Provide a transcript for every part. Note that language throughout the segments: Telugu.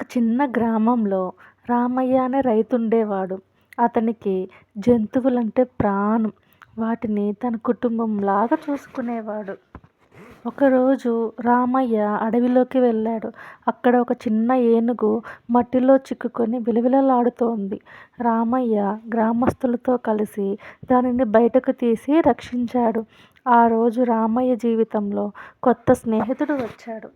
ఒక చిన్న గ్రామంలో రామయ్య అనే రైతు ఉండేవాడు అతనికి జంతువులంటే ప్రాణం. వాటిని తన కుటుంబంలాగా చూసుకునేవాడు. ఒకరోజు రామయ్య అడవిలోకి వెళ్ళాడు. అక్కడ ఒక చిన్న ఏనుగు మట్టిలో చిక్కుకొని విలవిలలాడుతోంది. రామయ్య గ్రామస్తులతో కలిసి దానిని బయటకు తీసి రక్షించాడు. ఆ రోజు రామయ్య జీవితంలో కొత్త స్నేహితుడు వచ్చాడు.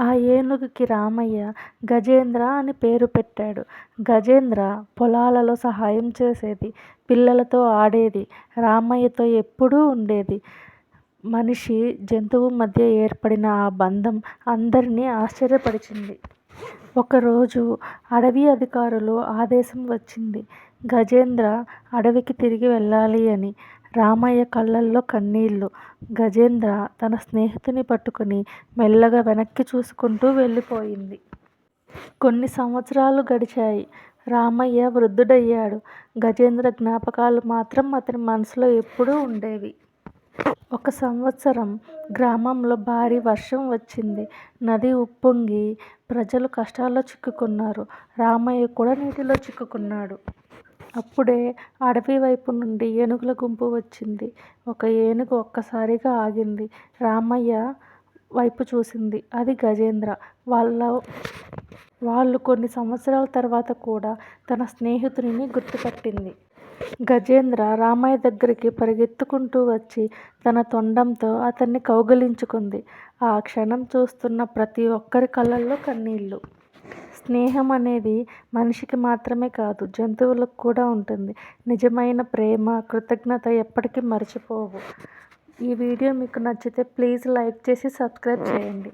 ఆ ఏనుగుకి రామయ్య గజేంద్ర అని పేరు పెట్టాడు. గజేంద్ర పొలాలలో సహాయం చేసేది పిల్లలతో ఆడేది రామయ్యతో ఎప్పుడూ ఉండేది. మనిషి జంతువు మధ్య ఏర్పడిన ఆ బంధం అందరినీ ఆశ్చర్యపరిచింది. ఒకరోజు అడవి అధికారులు ఆదేశం వచ్చింది. గజేంద్ర అడవికి తిరిగి వెళ్ళాలి అని రామయ్య కళ్ళల్లో కన్నీళ్ళు గజేంద్ర తన స్నేహితుని పట్టుకుని మెల్లగా వెనక్కి చూసుకుంటూ వెళ్ళిపోయింది. కొన్ని సంవత్సరాలు గడిచాయి. రామయ్య వృద్ధుడయ్యాడు. గజేంద్ర జ్ఞాపకాలు మాత్రం అతని మనసులో ఎప్పుడూ ఉండేవి. ఒక సంవత్సరం గ్రామంలో భారీ వర్షం వచ్చింది. నది ఉప్పొంగి ప్రజలు కష్టాల్లో చిక్కుకున్నారు. రామయ్య కూడా నీటిలో చిక్కుకున్నాడు. అప్పుడే అడవి వైపు నుండి ఏనుగుల గుంపు వచ్చింది. ఒక ఏనుగు ఒక్కసారిగా ఆగింది. రామయ్య వైపు చూసింది. అది గజేంద్ర. వాళ్ళ వాళ్ళు కొన్ని సంవత్సరాల తర్వాత కూడా తన స్నేహితుడిని గుర్తుపట్టింది. గజేంద్ర రామయ్య దగ్గరికి పరిగెత్తుకుంటూ వచ్చి తన తొండంతో అతన్ని కౌగిలించుకుంది. ఆ క్షణం చూస్తున్న ప్రతి ఒక్కరి కళ్ళల్లో కన్నీళ్ళు స్నేహం అనేది మనిషికి మాత్రమే కాదు జంతువులకు కూడా ఉంటుంది. నిజమైన ప్రేమ కృతజ్ఞత ఎప్పటికీ మర్చిపోవు. ఈ వీడియో మీకు నచ్చితే ప్లీజ్ లైక్ చేసి సబ్స్క్రైబ్ చేయండి.